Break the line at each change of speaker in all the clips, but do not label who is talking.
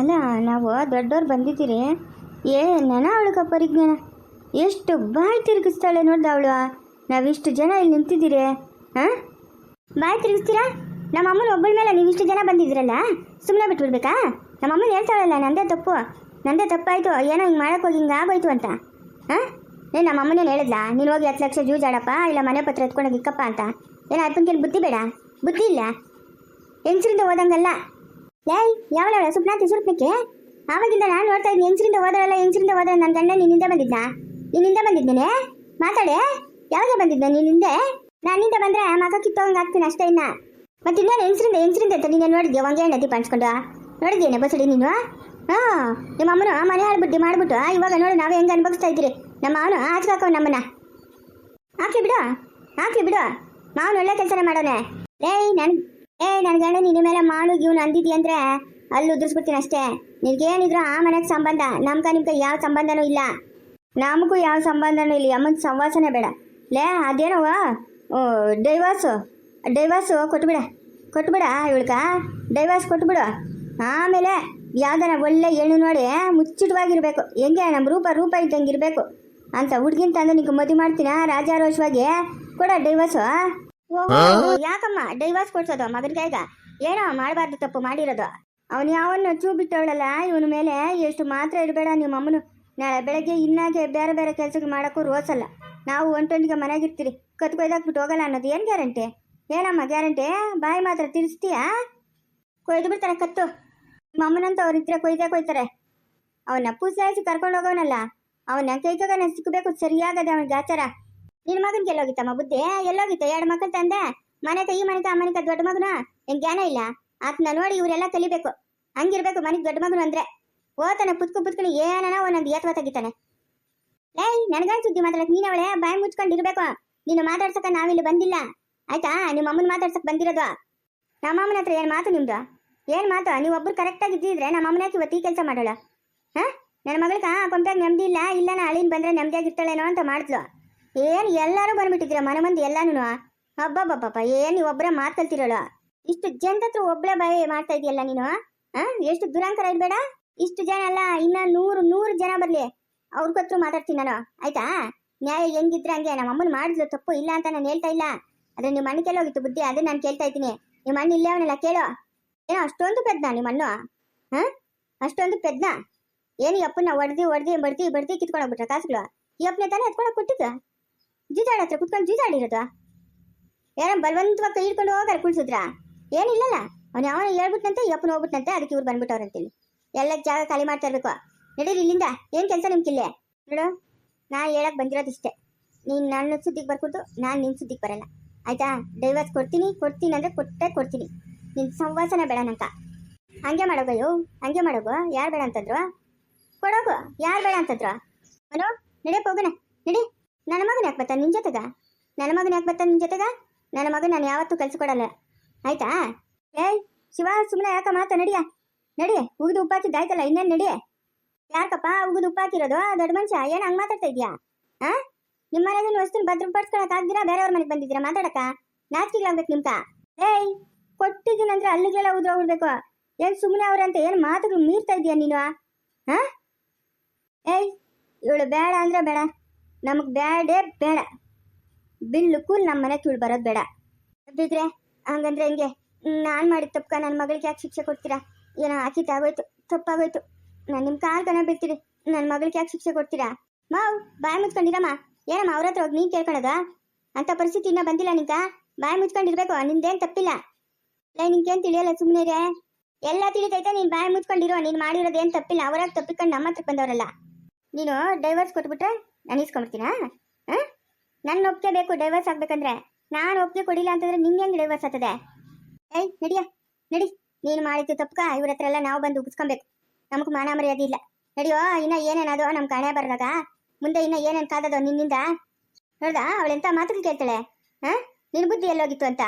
ಅಲ್ಲ, ನಾವು ದೊಡ್ಡವ್ರು ಬಂದಿದ್ದೀರಿ. ಏ, ನೆನ ಅವಳಿಗೆ ಪರಿಜ್ಞಾನ ಎಷ್ಟು ಬಾಯಿ ತಿರುಗಿಸ್ತಾಳೆ ನೋಡ್ದ ಅವಳು. ನಾವಿಷ್ಟು ಜನ ಇಲ್ಲಿ ನಿಂತಿದ್ದೀರಿ, ಹಾಂ? ಬಾಯಿ ತಿರುಗಿಸ್ತೀರಾ? ನಮ್ಮ ಅಮ್ಮನ ಒಬ್ಬಳ ಮೇಲೆ ನೀವಿಷ್ಟು ಜನ ಬಂದಿದ್ದೀರಲ್ಲ ಸುಮ್ಮನೆ ಬಿಟ್ಬಿಡ್ಬೇಕಾ? ನಮ್ಮ ಅಮ್ಮನ ಹೇಳ್ತಾಳಲ್ಲ, ನಂದೇ ತಪ್ಪು. ನಂದೇ ತಪ್ಪಾಯಿತು, ಏನೋ ಹಿಂಗೆ ಮಾಡೋಕ್ಕೆ ಹೋಗಿ ಹಿಂಗೆ ಆಗೋಯ್ತು ಅಂತ. ಹಾಂ? ಏ ನಮ್ಮ ಅಮ್ಮನೇನು ಹೇಳಿದ್ಲಾ? ನೀನು ಹೋಗಿ ಹತ್ತು ಲಕ್ಷ ಜೂಜಾಡಪ್ಪ ಇಲ್ಲ ಮನೆ ಪತ್ರ ಎತ್ಕೊಂಡೋಗಿ ಇಕ್ಕಪ್ಪ ಅಂತ. ಏನೋ ಅಪ್ಪನ ಕೇಳಿ ಬುದ್ಧಿ ಬೇಡ? ಬುದ್ಧಿ ಇಲ್ಲ. ಹೆಂಗಸರಿಂದ ಓದಂಗಲ್ಲ ಏಯ್ ಯಾವಳ ಸುಪ್ನಾತಿ ಸುರ್ಪಕ್ಕೆ ಆವಾಗಿಂದ ನಾನು ನೋಡ್ತಾ ಇದ್ದೀನಿ ಹೆಂಗಸರಿಂದ ಹೋದಳಲ್ಲ, ಹೆಂಗಸರಿಂದ ಹೋದ ನನ್ನ ಗಂಡ ನಿನ್ನಿಂದ ಬಂದಿದ್ದ ನಿನ್ನಿಂದ ಬಂದಿದ್ದೇನೆ ಮಾತಾಡೆ. ಯಾವಾಗ ಬಂದಿದ್ದ ನಿನ್ನಿಂದೆ ನಾನಿಂದ ಬಂದ್ರೆ ಮಗ ಕಿತ್ತೋಂಗೆ ಆಗ್ತೀನಿ ಅಷ್ಟೇ ಇನ್ನ. ಮತ್ತೆ ಇನ್ನೇನು ಹೆಂಗಸರಿಂದ ಹೆಂಗಸರಿಂದ ಅಂತ ನೀನು ನೋಡಿದ್ಯಾ? ಒಂಗೆ ಹೆಣ್ಣು ದೀಪ ಹಂಚ್ಕೊಂಡು ನೋಡಿದ್ದೇನೆ ಬಸಡಿ ನೀನು? ಹಾಂ, ನಿಮ್ಮ ಅಮ್ಮನ ಮನೆ ಹಾಳ್ಬಿಟ್ಟು ಮಾಡಿಬಿಟ್ಟು ಇವಾಗ ನೋಡಿ, ನಾವು ಹೆಂಗೆ ಅನುಭವಿಸ್ತಾ ಇದ್ದೀರಿ. ನಮ್ಮ ಅವನು ಆಚೆ ಹಾಕೋ ನಮ್ಮನ್ನ. ಹಾಕ್ಲಿ ಬಿಡು ಹಾಕ್ಲಿ ಬಿಡು. ಮಾವನು ಒಳ್ಳೆ ಕೆಲಸನೇ ಮಾಡೋಣ ಏಯ್, ನನ್ ಏಯ್ ನನ್ನ ಗಂಡ ನಿನ್ನ ಮೇಲೆ ಮಾಡು ಇವ್ನು ಅಂದಿದ್ದಿ ಅಂದ್ರೆ ಅಲ್ಲಿ ಉದುರಿಸ್ಬಿಡ್ತೀನಿ ಅಷ್ಟೇ. ನಿನ್ಗೇನಿದ್ರು ಆ ಮನೆಗೆ ಸಂಬಂಧ ನಮ್ಗ ನಿಮ್ಗೆ ಯಾವ ಸಂಬಂಧನೂ ಇಲ್ಲ. ನಮಗೂ ಯಾವ ಸಂಬಂಧನೂ ಇಲ್ಲ ಅಮ್ಮನ ಸಂವಾಸನೆ ಬೇಡ. ಲೇ ಅದೇನವ ಡೈವರ್ಸು ಡೈವರ್ಸು ಕೊಟ್ಬಿಡ ಕೊಟ್ಬಿಡ ಇವಳ್ಕ. ಡೈವರ್ಸ್ ಕೊಟ್ಬಿಡು. ಆಮೇಲೆ ಯಾವ್ದಾರ ಒಳ್ಳೆ ಹೆಣ್ಣು ನೋಡಿ ಮುಚ್ಚಿಟವಾಗಿರ್ಬೇಕು. ಹೆಂಗೆ? ನಮ್ಮ ರೂಪ ರೂಪ ಇದ್ದಂಗೆ ಇರಬೇಕು. ಅಂತ ಹುಡ್ಗಿನ್ ತಂದು ನಿಂಗೆ ಮದುವೆ ಮಾಡ್ತೀನ? ರಾಜಾರೋಷವಾಗಿ. ಕೊಡ ಡೈವರ್ಸು ಯಾಕಮ್ಮ? ಡೈವರ್ಸ್ ಕೊಡ್ಸೋದು? ಮಗನ ಕೈಗ? ಏನೋ ಮಾಡಬಾರ್ದು ತಪ್ಪು ಮಾಡಿರೋದು. ಅವನು ಯಾವನ್ನ ಚೂ ಬಿಟ್ಟವಳಲ್ಲ ಇವನ ಮೇಲೆ ಎಷ್ಟು ಮಾತ್ರ ಇರಬೇಡ ನಿಮ್ಮ ಅಮ್ಮನು ನಾಳೆ ಬೆಳಗ್ಗೆ ಇನ್ನಾಗೆ ಬೇರೆ ಬೇರೆ ಕೆಲಸಕ್ಕೆ ಮಾಡೋಕ್ಕೂ ರೋಸಲ್ಲ. ನಾವು ಒಂಟೊಂದಿಗೆ ಮನೆಗಿರ್ತೀರಿ. ಕೊಯ್ದಾಕ್ಬಿಟ್ಟು ಹೋಗಲ್ಲ ಅನ್ನೋದು ಏನು ಗ್ಯಾರಂಟಿ? ಏನಮ್ಮ ಗ್ಯಾರಂಟಿ? ಬಾಯಿ ಮಾತ್ರ ತಿರ್ಸ್ತೀಯಾ? ಕೊಯ್ದು ಬಿಡ್ತಾರೆ ಕತ್ತು. ಮಮ್ಮನಂತ ಅವ್ರ ಅವ್ರು ಇದ್ರೆ ಕೊಯ್ದೇ ಕೊಯ್ತಾರೆ. ಅವನ್ನ ಪೂಸಾಯಿಸಿ ಕರ್ಕೊಂಡು ಹೋಗೋನಲ್ಲ. ಅವನ ಕೈಗಾಗ ಸಿಕ್ಕಬೇಕು ಸರಿಯಾಗದೆ ಅವನಿಗೆ ಆಚಾರ. ನಿನ್ನ ಮಗನ್ಗೆ ಎಲ್ಲೋಗಿತ್ತಮ್ಮ ಬುದ್ಧಿ? ಎಲ್ಲೋಗಿತ್ತು? ಎರಡು ಮಕ್ಕಳು ತಂದೆ? ಮನೆಕ ಈ ಮನೆಗೆ ಆ ಮನೆಗೆ ದೊಡ್ಡ ಮಗನ? ಏನ್ ಜ್ಞಾನ ಇಲ್ಲ? ಆತನ ನೋಡಿ ಇವರೆಲ್ಲ ಕಲಿಬೇಕು. ಹಂಗಿರ್ಬೇಕು ಮನೆಗೆ ದೊಡ್ಡ ಮಗನು ಅಂದ್ರೆ. ಓತಾನೆ ಪುತ್ಕು ಪುತ್ಕೊಂಡು ಏನನ ಒಂದೊಂದು ಏತ್ವ ತೆಗಿತಾನೆ. ಏಯ್ ನನಗನ್ ಸುದ್ದಿ ಮಾತಾಡಕ್ ನೀನವಳೆ? ಬಾಯಿ ಮುಚ್ಕೊಂಡಿರ್ಬೇಕು ನೀನು ಮಾತಾಡ್ಸಕ ನಾವಿಲ್ಲಿ ಬಂದಿಲ್ಲ. ಆಯ್ತಾ? ನಿಮ್ಮ ಅಮ್ಮನ ಮಾತಾಡ್ಸಕ್ ಬಂದಿರೋದು. ನಮ್ಮ ಅಮ್ಮನ ಹತ್ರ ಏನ್ ಮಾತು ನಿಮ್ದು? ಏನ್ ಮಾತು? ನೀವು ಒಬ್ರು ಕರೆಕ್ಟಾಗಿ ಇದ್ದಿದ್ರೆ ನಮ್ಮ ಅಮ್ಮನ ಇವತ್ತು ಈ ಕೆಲಸ ಮಾಡೋಳ? ಹಾ? ನನ್ನ ಮಗಳಿಗೆ ಕೊಂಪ್ಯಾಗ ನೆಮ್ಮದಿ ಇಲ್ಲ? ಇಲ್ಲ ನಾ ಅಳಿನ್ ಬಂದ್ರೆ ನೆಮ್ಮದಿಯಾಗಿರ್ತಾಳೇನೋ ಅಂತ ಮಾಡಿದ್ಲು. ಏನು ಎಲ್ಲರೂ ಬಂದ್ಬಿಟ್ಟಿದ್ದೀರ? ಮನೆ ಮಂದಿ ಎಲ್ಲಾನು ಹಬ್ಬಬ್ಬಬ್ಬಪ್ಪ ಏನು ನೀವು ಒಬ್ಬರೇ ಮಾತು ಇಷ್ಟು ಜನದ ಹತ್ರ ಒಬ್ಬಳೇ ಬಾಯಿ ಮಾಡ್ತಾ ಇದೆಯಲ್ಲ ನೀನು? ಎಷ್ಟು ದುರಾಂಕರ ಇರ್ಬೇಡ ಇಷ್ಟು ಜನ ಅಲ್ಲ, ಇನ್ನ ನೂರು ನೂರು ಜನ ಬರ್ಲಿ. ಅವ್ರಿಗತ್ರ ಮಾತಾಡ್ತೀನಿ ನಾನು. ಆಯ್ತಾ? ನ್ಯಾಯ ಹೆಂಗಿದ್ರೆ ಹಂಗೆ. ನಮ್ಮ ಅಮ್ಮನ ಮಾಡಿದ್ಲು ತಪ್ಪು ಇಲ್ಲ ಅಂತ ನಾನು ಹೇಳ್ತಾ ಇಲ್ಲ. ಅದೇ ನಿಮ್ಮ ಮನೆ ಹೋಗಿತ್ತು ಬುದ್ಧಿ, ಅದನ್ನ ನಾನು ಕೇಳ್ತಾ ಇದ್ದೀನಿ. ನಿಮ್ಮ ಅಣ್ಣ ಇಲ್ಲೇ ಅವನಲ್ಲ, ಕೇಳೋ. ಏನೋ ಅಷ್ಟೊಂದು ಪೆದ್ದ ನಿಮ್ಮ ಅಣ್ಣ? ಹಾ ಅಷ್ಟೊಂದು ಪೆದ್ದ ಏನು ಅಪ್ಪನ ಹೊಡ್ದಿ ಹೊಡ್ದಿ ಬಡ್ದು, ಬಡ್ದಿ ಕಿತ್ಕೊಂಡೋಗ್ಬಿಟ್ರ ಕಾಸುಗಳು? ಈ ಅಪ್ಪನೇ ತಾನೇ ಎತ್ಕೊಂಡೋಗಿ ಕೊಟ್ಟಿದ್ದು? ಜೂಜಾಡ ಹತ್ರ ಕುತ್ಕೊಂಡು ಜೂಜಾಡಿರೋದು ಯಾರೋ ಬಲವಂತವಾಗಿ ಕೈ ಹಿಡ್ಕೊಂಡು ಹೋಗಾರ ಕುಳ್ಸಿದ್ರ? ಏನಿಲ್ಲಲ್ಲ. ಅವ್ನು ಯಾವನ ಹೇಳ್ಬಿಟ್ನಂತೆ ಯಪ್ಪನ ಹೋಗ್ಬಿಟ್ನಂತೆ, ಅದಕ್ಕೆ ಇವ್ರು ಬಂದ್ಬಿಟ್ಟವ್ರಂತೇಳಿ ಎಲ್ಲ ಜಾಗ ಖಾಲಿ ಮಾಡ್ತಾ ಇರ್ಬೇಕು. ನಡೀರಿ ಇಲ್ಲಿಂದ. ಏನು ಕೆಲಸ ನಿಮ್ಗಿಲ್ಲೇ ನೋಡು ನಾ ಹೇಳಕ್ ಬಂದಿರೋದಿಷ್ಟೇ. ನೀನು ನನ್ನ ಸುದ್ದಿಗೆ ಬರ್ಕೊಟ್ಟು ನಾನು ನಿನ್ನ ಸುದ್ದಿಗೆ ಬರಲ್ಲ. ಆಯ್ತಾ? ಡೈವರ್ಸ್ ಕೊಡ್ತೀನಿ ಕೊಡ್ತೀನಿ ಅಂದ್ರೆ ಕೊಟ್ಟೇ ಕೊಡ್ತೀನಿ. ನಿನ್ನ ಸಂವಾಸನ ಬೇಡ ನಂಕ ಹಂಗೆ ಮಾಡೋಗಯ್ಯೋ ಹಂಗೆ ಮಾಡೋಗು? ಯಾರು ಬೇಡ ಅಂತಂದ್ರು? ಕೊಡೋಗು? ಯಾರು ಬೇಡ ಅಂತಂದ್ರು? ಅಲೋ ನಡಿಯಪ್ಪ ಹೋಗೋಣ. ನಡಿ. ನನ್ನ ಮಗನ ಯಾಕೆ ಬರ್ತಾನೆ ನಿನ್ನ ಜೊತೆಗ? ನನ್ನ ಮಗನ ಯಾಕೆ ಬರ್ತಾನೆ ನಿನ್ನ ಜೊತೆಗ? ನನ್ನ ಮಗನ ನಾನು ಯಾವತ್ತೂ ಕಲಿಸ್ಕೊಡಲ್ಲ ಆಯ್ತಾ? ಏಯ್, ಶಿವ ಸುಮ್ಮನೆ ಯಾಕ ಮಾತ ನಡಿಯ. ಉಗುದು ಉಗಿದು ಉಪ್ಪಾಕಿದ್ದು ಆಯ್ತಲ್ಲ, ಇನ್ನೇನು ಯಾಕಪ್ಪಾ ಯಾಕಪ್ಪ ಉಗಿದು ಉಪ್ಪಾಕಿರೋದು ದೊಡ್ಡ ಮನುಷ್ಯ, ಏನು ಹಂಗೆ ಮಾತಾಡ್ತಾ ಇದೀಯಾ? ಆ? ನಿಮ್ಮ ಮನೆಗೆ ವಸ್ತುನ ಭದ್ರಪಡಿಸ್ಕೊಳಕ್ ಆಗ್ದಿರಾ? ಬೇರೆಯವ್ರ ಮನೆಗೆ ಬಂದಿದ್ದೀರಾ ಮಾತಾಡಕ? ನಾಚಿಕೆಗಳಾಗ್ಬೇಕು ನಿಮ್ಕ? ಏಯ್ ಕೊಟ್ಟಿದ್ದೀನಂದ್ರೆ ಅಲ್ಲಿಗೆಲ್ಲ ಉದ್ರ ಉಡ್ಬೇಕು ಏನ್ ಸುಮ್ಮನೆ ಅವ್ರಂತ ಏನು ಮಾತುಗಳು ಮೀರ್ತಾ ಇದೀಯ ನೀನು ಹಾ ಏಯ್, ಇವಳು ಬೇಡ ಅಂದ್ರೆ ಬೇಡ. ನಮಗೆ ಬೇಡೇ ಬೇಡ. ಬಿಲ್ಲು ಕೂಲ್ ನಮ್ಮ ಮನೆ ತುಳು ಬರೋದು ಬೇಡ. ಬಿದ್ರೆ ಹಂಗಂದ್ರೆ ಹೆಂಗೆ? ನಾನು ಮಾಡಿದ ತಪ್ಪಕ ನನ್ನ ಮಗಳಿಗೆ ಯಾಕೆ ಶಿಕ್ಷೆ ಕೊಡ್ತೀರಾ? ಏನೋ ತಾಗೋಯ್ತು, ತಪ್ಪಾಗೋಯ್ತು. ನಾನು ನಿಮ್ಮ ಕಾಲು ಕಣ ಬಿಡ್ತೀರಿ ನನ್ನ ಮಗಳಿಗೆ ಯಾಕೆ ಶಿಕ್ಷೆ ಕೊಡ್ತೀರಾ? ಮಾವ್, ಬಾಯಿ ಮುಚ್ಕೊಂಡಿರಮ್ಮ. ಏನಮ್ಮ ಅವ್ರ ಹತ್ರ ಹೋಗಿ ನೀನು ಕೇಳ್ಕೊಳೋದ? ಅಂತ ಪರಿಸ್ಥಿತಿ ಇನ್ನೂ ಬಂದಿಲ್ಲ ನಿಂತ? ಬಾಯಿ ಮುಚ್ಕೊಂಡಿರ್ಬೇಕು, ನಿಂದೇನು ತಪ್ಪಿಲ್ಲ. ಇಲ್ಲ ನಿನ್ಗೇನು ತಿಳಿಯಲ್ಲ ಸುಮ್ಮನೆ ರೇ ಎಲ್ಲ ತಿಳಿತೈತೆ, ನೀನು ಬಾಯಿ ಮುಚ್ಕೊಂಡಿರೋ, ನೀನು ಮಾಡಿರೋದೇನು ತಪ್ಪಿಲ್ಲ. ಅವ್ರಾಗ ತಪ್ಪಿಕೊಂಡು ನಮ್ಮ ಹತ್ರಕ್ಕೆ ಬಂದವರಲ್ಲ. ನೀನು ಡೈವರ್ಸ್ ಕೊಟ್ಬಿಟ್ರೆ ನಾನು ಇಸ್ಕೊಂಡ್ಬಿಡ್ತೀನಾ ಹಾಂ? ನನ್ನ ಒಪ್ಪಿಗೆ ಬೇಕು ಡೈವರ್ಸ್ ಆಗ್ಬೇಕಂದ್ರೆ. ನಾನು ಒಪ್ಪಿಗೆ ಕೊಡಿಲ್ಲ ಅಂತಂದ್ರೆ ನಿಂಗೆ ಹೆಂಗೆ ಡೈವರ್ಸ್ ಆಗ್ತದೆ? ಏಯ್, ನಡಿಯ, ನಡಿ. ನೀನು ಮಾಡಿದ್ದು ತಪ್ಪಕ ಇವ್ರ ಹತ್ರ ಎಲ್ಲ ನಾವು ಬಂದು ಉಗಿಸ್ಕೊಬೇಕು. ನಮಗೆ ಮಾನ ಮರ್ಯಾದೆ ಇಲ್ಲ. ನಡಿಯೋ, ಇನ್ನ ಏನೇನದು ನಮ್ಮ ಕಣೆ ಬರ್ದಾಗ? ಮುಂದೆ ಇನ್ನ ಏನೇನು ಕಾದದೋ ನಿನ್ನಿಂದ? ನೋಡ್ದಾ ಅವಳೆಂತ ಮಾತುಗಳು ಕೇಳ್ತಾಳೆ? ಹಾ? ನಿನ್ ಬುದ್ಧಿ ಎಲ್ಲೋಗಿತ್ತು ಅಂತ?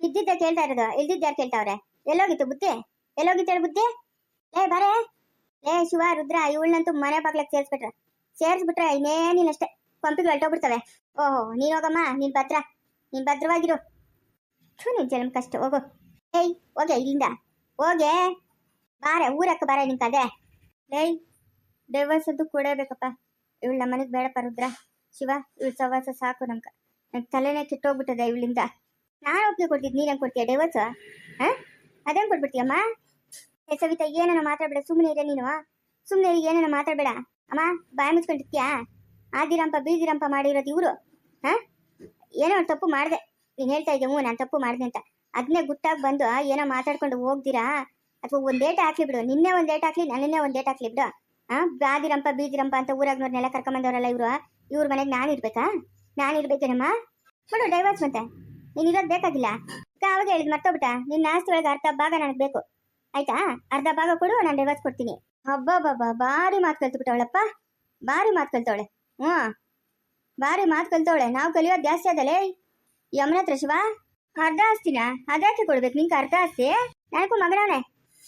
ಇದ್ದಿದ್ದ ಕೇಳ್ತಾ ಇರೋದು ಇಲ್ದಿದ್ದ ಯಾರು ಕೇಳ್ತಾವ್ರೆ? ಎಲ್ಲೋಗಿತ್ತು ಬುದ್ಧಿ? ಎಲ್ಲೋಗಿತ್ತು ಹೇಳಿ ಬುದ್ಧಿ? ಏ ಬರೇ. ಏ ಶಿವ, ರುದ್ರ, ಇವಳನ್ನಂತೂ ಮನೆ ಬಾಗ್ಲಕ್ಕೆ ಸೇರಿಸ್ಬಿಟ್ರೆ. ಸೇರಿಸ್ಬಿಟ್ರೆ ಇನ್ನೇನಿಲ್ಲ ಅಷ್ಟೇ. ಪಂಪಿಗೆ ಹೊರಟೋಗ್ಬಿಡ್ತವೆ ಓಹೋ, ನೀನು ಹೋಗಮ್ಮ, ನೀನು ಭದ್ರ ನೀನ್ ಭದ್ರವಾಗಿರು. ಥೂ, ನಿನ್ ಜನ್ಮ ಕಷ್ಟ. ಹೋಗು. ಏಯ್, ಹೋಗೆ ಇಲ್ಲಿಂದ. ಹೋಗೆ. ಬಾರೆ, ಊರಕ್ಕೆ ಬಾರೆ ನಿನ್ ಕದೆ. ಏಯ್ ಡೈವರ್ಸ್ ಅದು ಕೊಡಬೇಕಪ್ಪ ಇವಳು ನಮ್ಮ ಮನೆಗೆ ಬೇಡಪ್ಪ, ರುದ್ರ. ಶಿವ, ಇವಳು ಸವಾಸ ಸಾಕು ನಮ್ಗೆ. ನಂಗೆ ತಲೆನೇ ಕಿಟ್ಟೋಗ್ಬಿಟ್ಟದೆ ಇವಳಿಂದ. ನಾನು ಒಪ್ಪಿಗೆ ಕೊಡ್ತಿದ್ದು ನೀನು ಕೊಡ್ತೀಯ ಡೈವರ್ಸ್ ಹಾಂ? ಅದೇನು ಕೊಟ್ಬಿಡ್ತೀಯಮ್ಮ? ಏ ಸವಿತಾ ಏನನ್ನ ಮಾತಾಡ್ಬೇಡ. ಸುಮ್ಮನೆ ಇರ ನೀನು. ಸುಮ್ಮನೆ ಏನನ್ನ ಮಾತಾಡ್ಬೇಡ. ಅಮ್ಮ, ಬಾಯಿ ಮುಚ್ಕೊಂಡಿರ್ತೀಯಾ ಆದಿರಂಪ, ಬೀದಿರಂಪ ಮಾಡಿರೋದು ಇವರು. ಹಾ? ಏನೋ ಒಂದು ತಪ್ಪು ಮಾಡಿದೆ. ನೀನು ಹೇಳ್ತಾ ಇದ್ದೆ ನಾನು ತಪ್ಪು ಮಾಡಿದೆ ಅಂತ. ಅದನ್ನೇ ಗುಟ್ಟಾಗಿ ಬಂದು ಏನೋ ಮಾತಾಡ್ಕೊಂಡು ಹೋಗ್ದಿರಾ? ಅಥವಾ ಒಂದು ಡೇಟ್ ಹಾಕ್ಲಿ ಬಿಡು. ನಿನ್ನೆ ಒಂದು ಡೇಟ್ ಹಾಕ್ಲಿ ನನ್ನೇ ಒಂದು ಡೇಟ್ ಹಾಕ್ಲಿ ಬಿಡು. ಆ ಬಾದಿರಂಪ ಬೀದಿರಂಪ ಅಂತ ಊರಾಗ್ನವ್ರನ್ನೆಲ್ಲ ಕರ್ಕೊಂಬಂದವರಲ್ಲ ಇವರು. ಇವ್ರ ಮನೆಗೆ ನಾನು ಇರ್ಬೇಕಾ? ನಾನು ಇರ್ಬೇಕೇನಮ್ಮ? ನೋಡು ಡೈವರ್ಸ್ ಮತ್ತೆ. ನೀನು ಇರೋದು ಬೇಕಾಗಿಲ್ಲ. ಅವಾಗ ಹೇಳಿದ್ ಮರ್ತೋಗ್ಬಿಟ್ಟ. ನಿನ್ನ ಆಸ್ತಿ ಒಳಗೆ ಅರ್ಧ ಭಾಗ ನನಗೆ ಬೇಕು. ಆಯ್ತಾ? ಅರ್ಧ ಭಾಗ ಕೊಡು, ನಾನು ಡೈವರ್ಸ್ ಕೊಡ್ತೀನಿ. ಹಬ್ಬ ಬಾಬಾ ಭಾರಿ ಮಾತು ಕಲ್ತ್ಬಿಟ್ಟವಳಪ್ಪ. ಭಾರಿ ಮಾತು ಕಲ್ತವಳೆ. ಹ್ಞೂ. ಭಾರಿ ಮಾತು ಕಲ್ತವಳೆ. ನಾವು ಕಲಿಯೋದು ಜಾಸ್ತಿ ಅದಲೇ. ಯಮನ ಹತ್ರ ಶಿವ. ಅರ್ಧ ಆಸ್ತಿನ? ಅದಕ್ಕೆ ಕೊಡ್ಬೇಕು. ನಿನ್ಗೆ ಅರ್ಧ ಆಸ್ತಿ? ನನಗೂ ಮಗನವನೇ.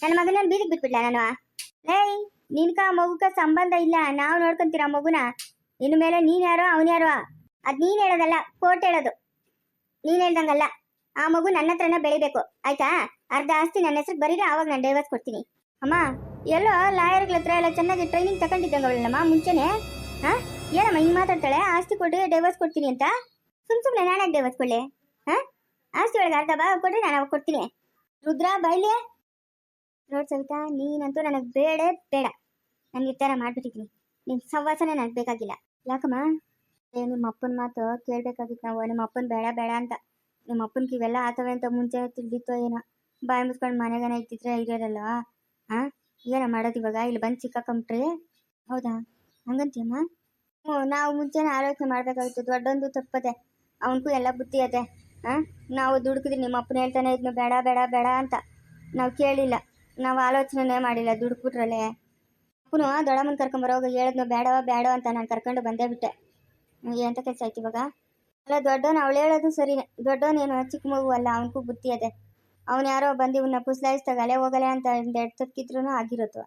ನನ್ನ ಮಗನ ಬೀದಿಗೆ ಬಿಟ್ಬಿಟ್ಲ ನಾನು? ಲೇಯ್ ನಿನ್ಕ ಮಗುಕ ಸಂಬಂಧ ಇಲ್ಲ. ನಾವು ನೋಡ್ಕೊಂತೀರ ಮಗುನ? ಇನ್ನು ಮೇಲೆ ನೀನ್ ಯಾರೋ, ಅವನ್ ಯಾರೋ? ಅದ್ ನೀನ್ ಹೇಳೋದಲ್ಲ, ಕೋರ್ಟ್ ಹೇಳೋದು. ನೀನ್ ಹೇಳ್ದಂಗಲ್ಲ. ಆ ಮಗು ನನ್ನ ಹತ್ರನ ಬೆಳಿಬೇಕು. ಆಯ್ತಾ? ಅರ್ಧ ಆಸ್ತಿ ನನ್ನ ಹೆಸರು ಬರೀರಿ, ಆವಾಗ ನಾನು ಡೈವರ್ಸ್ ಕೊಡ್ತೀನಿ. ಅಮ್ಮ. ಎಲ್ಲೋ ಲಾಯರ್ಗಳ ಹತ್ರ ಎಲ್ಲ ಚೆನ್ನಾಗಿ ಟ್ರೈನಿಂಗ್ ತಗೊಂಡಿದ್ದಂಗೆ ಅವಳಮ್ಮ ಮುಂಚೆನೆ? ಹಾ? ಏನಮ್ಮ, ಹಿಂಗ್ ಮಾತಾಡ್ತಾಳೆ? ಆಸ್ತಿ ಕೊಡಿ ಡೈವರ್ಸ್ ಕೊಡ್ತೀನಿ ಅಂತ? ಸುಮ್ ಸುಮ್ನೆ ನಾನಾಗಿ ಡೈವರ್ಸ್ ಕೊಡ್ಲಿ? ಹಾ? ಆಸ್ತಿ ಒಳಗೆ ಅರ್ಧ ಬಾ ಕೊಟ್ರೆ ನಾನು ಅವಾಗ ಕೊಡ್ತೀನಿ. ರುದ್ರ, ಬೈಲಿ? ನೋಡ್ ಸವಿತಾ, ನೀನಂತೂ ನನಗೆ ಬೇಡ ಬೇಡ. ಈ ಥರ ಮಾಡ್ಬಿಟ್ಟಿದ್ದೀನಿ. ನಿನ್ ಸಹವಾಸನೇ ನನಗೆ ಬೇಕಾಗಿಲ್ಲ. ಯಾಕಮ್ಮ? ನಿಮ್ಮ ಅಪ್ಪನ ಮಾತು ಕೇಳಬೇಕಾಗಿತ್ತು ನಾವು. ನಿಮ್ಮ ಅಪ್ಪನ ಬೇಡ ಬೇಡ ಅಂತ. ನಿಮ್ಮ ಅಪ್ಪನಿಗೆ ಇವೆಲ್ಲ ಆತವೆ ಅಂತ ಮುಂಚೆ ತಿಳಿದಿತ್ತೋ ಏನೋ? ಬಾಯಿ ಮುಚ್ಕೊಂಡು ಮನೆಗನ ಇದ್ದಿದ್ರೆ ಇರೋರಲ್ಲ ಹಾಂ? ಏನೋ ಮಾಡೋದು ಇವಾಗ? ಇಲ್ಲಿ ಬಂದು ಸಿಕ್ಕಾಕೊಂಬಿಟ್ರೆ ಹೌದಾ? ಹಂಗಂತೀಯಮ್ಮ? ಹ್ಞೂ ನಾವು ಮುಂಚೆನೇ ಆಲೋಚನೆ ಮಾಡಬೇಕಾಗಿತ್ತು. ದೊಡ್ಡೊಂದು ತಪ್ಪದೆ. ಅವನಿಗೂ ಎಲ್ಲ ಬುದ್ಧಿ ಅದೇ. ಹಾಂ ನಾವು ದುಡುಕಿದ್ರೆ ನಿಮ್ಮ ಅಪ್ಪನ ಹೇಳ್ತಾನೆ, ಇದ್ನು ಬೇಡ ಬೇಡ ಬೇಡ ಅಂತ. ನಾವು ಕೇಳಿಲ್ಲ. ನಾವು ಆಲೋಚನೆ ಮಾಡಿಲ್ಲ ದುಡುಕ್ಬಿಟ್ರಲ್ಲೇ. ಅಪ್ಪನು ದೊಡ್ಡಮ್ಮನ ಕರ್ಕೊಂಬರೋಗ ಹೇಳಿದ್ನು, ಬೇಡವ ಬೇಡ ಅಂತ ನಾನು ಕರ್ಕೊಂಡು ಬಂದೇ ಬಿಟ್ಟೆ. ಎಂತ ಕೆಲಸ ಆಯ್ತು ಇವಾಗ? ಅಲ್ಲ, ದೊಡ್ಡವನು ಅವಳು ಹೇಳೋದು ಸರಿನೇ. ದೊಡ್ಡವನೇನು ಚಿಕ್ಕ ಮಗು ಅಲ್ಲ, ಅವನಿಗೂ ಬುದ್ಧಿ ಅದೆ. ಅವ್ನು ಯಾರೋ ಬಂದು ಇವನ್ನ ಪುಸ್ಲಾಯಿಸ್ದಾಗ ಅಲೆ ಹೋಗಲೆ ಅಂತ ಎರಡು ತಕ್ಕಿದ್ರೂ ಆಗಿರೋದು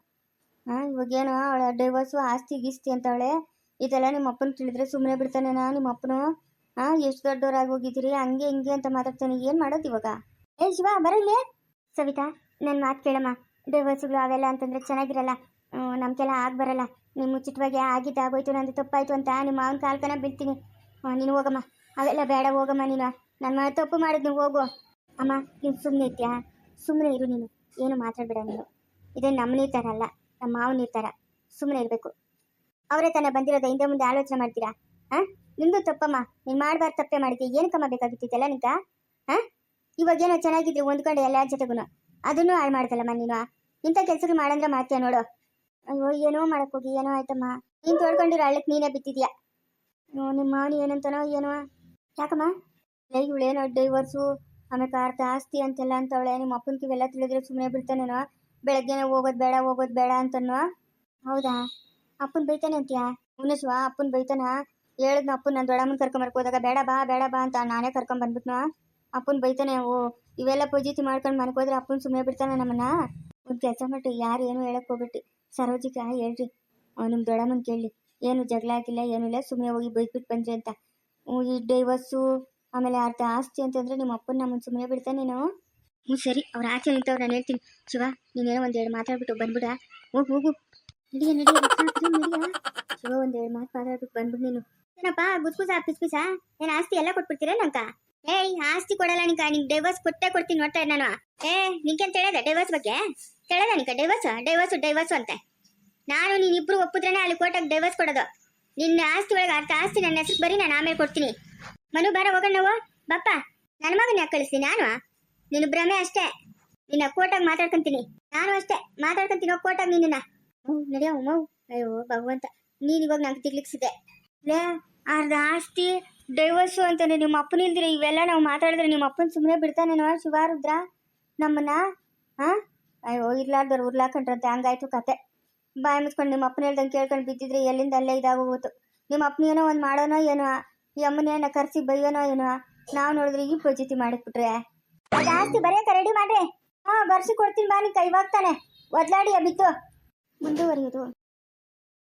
ಹಾಂ ಇವಾಗೇನು ಅವಳ ಡೈವರ್ಸು ಆಸ್ತಿ ಗೀಸ್ತಿ ಅಂತವಳೆ. ಇದೆಲ್ಲ ನಿಮ್ಮ ಅಪ್ಪನ ತಿಳಿದ್ರೆ ಸುಮ್ಮನೆ ಬಿಡ್ತಾನೇನಾ ನಿಮ್ಮ ಅಪ್ಪನು. ಹಾಂ ಎಷ್ಟು ದೊಡ್ಡವರಾಗಿ ಹೋಗಿದಿರಿ ಹಂಗೆ ಹಿಂಗೆ ಅಂತ ಮಾತಾಡ್ತಾನೆ. ಏನು ಮಾಡೋದು ಇವಾಗ? ಏ ಶಿವ ಬರಲ್ಲೇ ಸವಿತಾ ನನ್ನ ಮಾತು ಕೇಳಮ್ಮ. ಡೈವರ್ಸ್ಗಳು ಅವೆಲ್ಲ ಅಂತಂದ್ರೆ ಚೆನ್ನಾಗಿರಲ್ಲ. ನಮ್ಗೆಲ್ಲ ಆಗಿ ಬರಲ್ಲ. ನಿಮ್ಮ ಮುಚ್ಚಿಟ್ವಾಗಿ ಆಗಿದ್ದು ಆಗೋಯ್ತು ನಂದು ತಪ್ಪಾಯ್ತು ಅಂತ ನಿಮ್ಮ ಮಾವನ ಕಾಲ್ಕನ ಬೀಳ್ತೀನಿ. ಆ, ನೀನು ಹೋಗಮ್ಮ. ಅವೆಲ್ಲ ಬೇಡ ಹೋಗಮ್ಮ ನೀನು. ನನ್ನ ತಪ್ಪು ಮಾಡಿದ್ ನೀವು ಹೋಗು. ಅಮ್ಮ ನೀನು ಸುಮ್ಮನೆ ಇರ್ತೀಯಾ? ಸುಮ್ಮನೆ ಇರು ನೀನು. ಏನು ಮಾತಾಡಬೇಡ ನೀನು. ಇದೇ ನಮ್ಮ ಥರ ಅಲ್ಲ, ನಮ್ಮ ಮಾವನ ಥರ ಸುಮ್ಮನೆ ಇರಬೇಕು. ಅವರೇ ತಾನೇ ಬಂದಿರೋದ, ಹಿಂದೆ ಮುಂದೆ ಆಲೋಚನೆ ಮಾಡ್ತೀರಾ? ಹಾಂ ನಿಂದು ತಪ್ಪಮ್ಮ. ನೀನು ಮಾಡಬಾರ್ದು ತಪ್ಪೇ ಮಾಡಿದ್ದೆ ಏನಕ್ಕಮ್ಮ ಬೇಕಾಗುತ್ತಿದ್ದಲ್ಲ ನಿಂಗ ಹಾಂ ಇವಾಗ ಏನೋ ಚೆನ್ನಾಗಿದ್ರು ಹೊಂದ್ಕೊಂಡು ಎಲ್ಲರ ಜೊತೆಗೂ ಅದನ್ನು ಹಾಳು ಮಾಡ್ತಲ್ಲಮ್ಮ ನೀನು ಇಂಥ ಕೆಲಸಗಳು ಮಾಡಂದ್ರೆ ಮಾಡ್ತೀಯ ನೋಡು. ಅಯ್ಯೋ, ಏನೋ ಹೋಗಿ, ಏನೋ ಆಯ್ತಮ್ಮ. ನೀನು ತೊಳ್ಕೊಂಡಿರೋ ಹಳ್ಳಕ್ಕೆ ನೀನೇ ಬಿತ್ತಿದ್ಯಾ ನಿಮ್ಮ ಮಾವನಿ ಏನಂತಾನೋ, ಏನೋ. ಯಾಕಮ್ಮ? ಇವಳೇನೋ ಡೈವರ್ಸು ಆಮೇಲೆ ಅರ್ಥ ಆಸ್ತಿ ಅಂತೆಲ್ಲ ಅಂತವಳೆ. ನಿಮ್ಮ ಅಪ್ಪನ ಕಿವೆಲ್ಲ ತಿಳಿದ್ರೆ ಸುಮ್ಮನೆ ಬಿಡ್ತಾನೇನೋ? ಬೆಳಗ್ಗೆ ಹೋಗೋದು ಬೇಡ ಹೋಗೋದು ಬೇಡ ಅಂತನೋ? ಹೌದಾ? ಅಪ್ಪನ ಬೈತಾನೆ ಅಂತೀಯಾ? ಮುನಸ್ವ ಅಪ್ಪನ ಬೈತಾನ? ಹೇಳಿದ್ನ ಅಪ್ಪನ ನಾನು ದೊಡ್ಡಮ್ಮನ ಕರ್ಕೊಂಡ್ ಹೋದಾಗ, ಬೇಡ, ಬಾ ಬೇಡ, ಬಾ ಅಂತ ನಾನೇ ಕರ್ಕೊಂಡ್ ಬಂದ್ಬಿಟ್ನ ಅಪ್ಪನ ಬೈತಾನೆ, ಓ, ಇವೆಲ್ಲ ಪೂಜಿತಿ ಮಾಡ್ಕೊಂಡು ಮನ್ಕೋದ್ರೆ ಅಪ್ಪನ ಸುಮ್ಮನೆ ಬಿಡ್ತಾನೆ ನಮ್ಮನ್ನ? ಒಂದು ಕೆಲಸ ಮಾಡಿ ಯಾರು ಏನು ಹೇಳಕ್ ಹೋಗ್ಬಿಟ್ಟು. ಸರೋಜಿಕ, ಹೇಳ್ರಿ. ನಿಮ್ಮ ದೊಡ್ಡಮ್ಮನ ಕೇಳಿ ಏನು ಜಗಳ ಆಗಿಲ್ಲ ಏನೂ ಇಲ್ಲ ಸುಮ್ಮನೆ ಹೋಗಿ ಬೈದ್ಬಿಟ್ಟು ಬಂದ್ರಿ ಅಂತ. ಈ ಡೈವರ್ಸು ಆಮೇಲೆ ಅರ್ಧ ಆಸ್ತಿ ಅಂತಂದ್ರೆ ನಿಮ್ಮ ಅಪ್ಪನ ನಮ್ಮನ್ನು ಸುಮ್ಮನೆ ಬಿಡ್ತಾನೇನೋ ಹ್ಞೂ ಸರಿ, ಅವ್ರ ಆಚೆ ನಿಂತವ್ರು ನಾನು ಹೇಳ್ತೀನಿ. ಶಿವ, ನೀನೇನೋ ಎರಡು ಮಾತಾಡ್ಬಿಟ್ಟು ಬಂದ್ಬಿಡ. ಹೋಗು ಹೋಗು. ನಡಿಯ ನಡಿಯ ನಡಿಯ ಶಿವ ಒಂದೆರಡು ಮಾತು ಮಾತಾಡ್ಬಿಟ್ಟು ಬಂದ್ಬಿಡು ನೀನು. ಏನಪ್ಪ ಗುಸ್ಗುಸ ಪಿಸ್ ಪಿಸ? ಏನು ಆಸ್ತಿ ಎಲ್ಲ ಕೊಟ್ಬಿಡ್ತೀರಾ ನಂಕ ಏಯ್, ಆಸ್ತಿ ಕೊಡಲ್ಲ ನಿಂಕ ನಿಂಗೆ ಡೈವರ್ಸ್ ಕೊಟ್ಟೆ ಕೊಡ್ತೀನಿ ನೋಡ್ತಾ ಇದ್ದಾನು ನಾನು. ಏ, ನಿಂಗೇನು ತಿಳಿದ ಡೈವರ್ಸ್ ಬಗ್ಗೆ? ತಿಳಿದ ನಿಂಕ ಡೈವರ್ಸ್ ಡೈವರ್ಸು ಡೈವರ್ಸು ಅಂತ. ನಾನು ನೀನು ಇಬ್ರು ಒಪ್ಪಿದ್ರೇನೆ ಅಲ್ಲಿ ಕೋರ್ಟಾಗ ಡೈವರ್ಸ್ ಕೊಡೋದು. ನಿನ್ನ ಆಸ್ತಿ ಒಳಗೆ ಅರ್ಥ ಆಸ್ತಿ ನನ್ನ ಹೆಸರು ಬರೀ ನಾನು ಆಮೇಲೆ ಕೊಡ್ತೀನಿ. ಮನು ಬಾರ ಹೋಗೋಣ ನಾವು? ಬಪ್ಪ ನನ್ನ ಮಗನ ಕಳಿಸ್ತೀನಿ ನಾನು? ನಿನ್ನ ಭ್ರಮೆ ಅಷ್ಟೇ. ನಿನ್ನ ಕೋಟಾಗ ಮಾತಾಡ್ಕೊಂತೀನಿ. ನಾನು ಅಷ್ಟೇ. ಮಾತಾಡ್ಕೊಂತೀನಿ ಕೋಟಾಗ ನಿನ್ನ ನಡೆಯೋ, ಮೌ. ಅಯ್ಯೋ, ಭಗವಂತ. ನೀನು ಇವಾಗ ನಂಗೆ ತಿಗ್ಲಿಕ್ಸಿದೆ. ಲೇ, ಅರ್ಧ ಆಸ್ತಿ ಡೈವರ್ಸು ಅಂತಾನೆ. ನಿಮ್ಮ ಅಪ್ಪನ ಇಲ್ದಿರ ಇವೆಲ್ಲ ನಾವು ಮಾತಾಡಿದ್ರೆ ನಿಮ್ಮ ಅಪ್ಪನ ಸುಮ್ಮನೆ ಬಿಡ್ತಾನೇನೋ ಶಿವಾರುದ್ರ ನಮ್ಮನ್ನ ಹಾಂ ಅಯ್ಯೋ, ಇರ್ಲಾರ್ದವ್ರು ಉರ್ಲಾಕಂಡ್ರಂತೆ. ಹಂಗಾಯ್ತು ಕತೆ. ಬಾಯ್ ಮುಚ್ಕೊಂಡು ನಿಮ್ಮ ಅಪ್ಪನ ಹೇಳ್ದಂಗೆ ಕೇಳ್ಕೊಂಡು ಬಿದ್ದಿದ್ರೆ ಎಲ್ಲಿಂದ ಅಲ್ಲೇ ಇದಾಗೋಗುತ್ತು ನಿಮ್ಮ ಅಪ್ಪನ ಏನೋ ಒಂದು ಮಾಡೋನೋ ಏನೋ ಈ ಅಮ್ಮನೇನ ಕರ್ಸಿ ಬೈಯೋನೋ ಏನೋ, ನಾವು ನೋಡಿದ್ರೆ ಈ ಪ್ರಚಿತಿ ಮಾಡಿಬಿಟ್ರೆ ಜಾಸ್ತಿ ಬರೆಯಕ ರೆಡಿ ಮಾಡ್ರಿ. ಹಾ, ಬರ್ಸಿ ಕೊಡ್ತೀನಿ ಬಾ ನೀ ಕೈವಾಗ್ತಾನೆ. ಒದ್ಲಾಡಿ ಅಬಿತ್ತು ಮುಂದುವರಿಯೋದು.